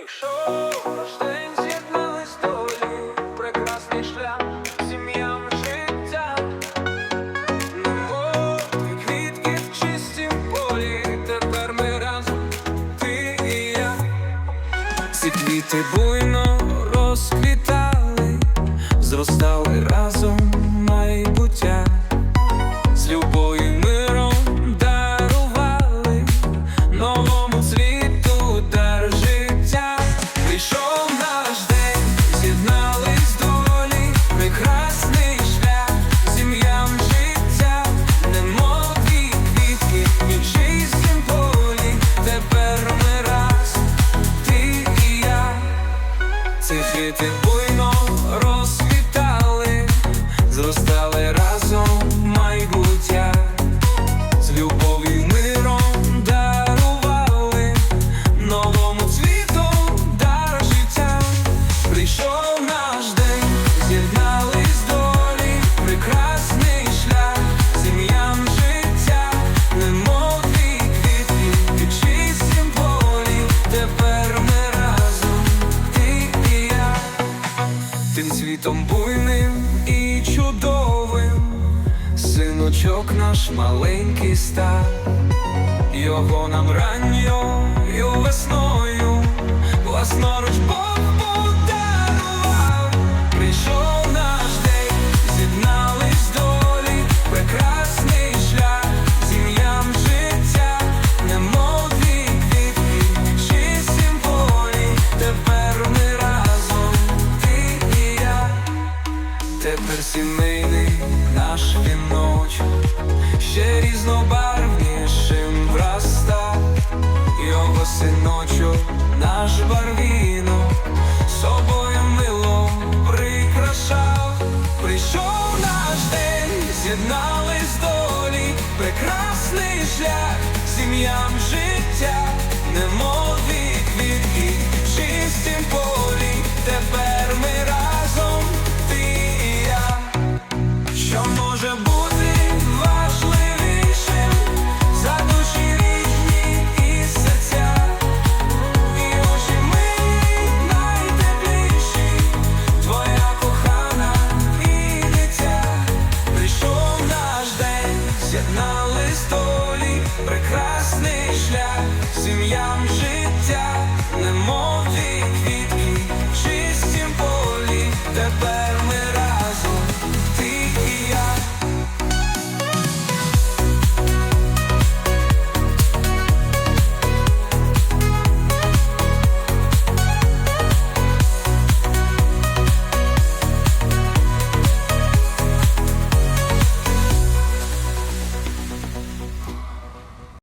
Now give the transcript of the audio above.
Прийшов наш день, долі, прекрасний шлях, сім'ям життя. Немов квітки в чистім полі, тепер ми разом, ти і я. Ці квіти буйно розквітали, зростали разом квіти буйно розквітали, зростали разом тим світом буйним і чудовим, синочок наш маленький стар, його нам ранньою весною, сімейний наш віночок. Ще різнобарвнішим враста його синочок, наш барвінок, тебе.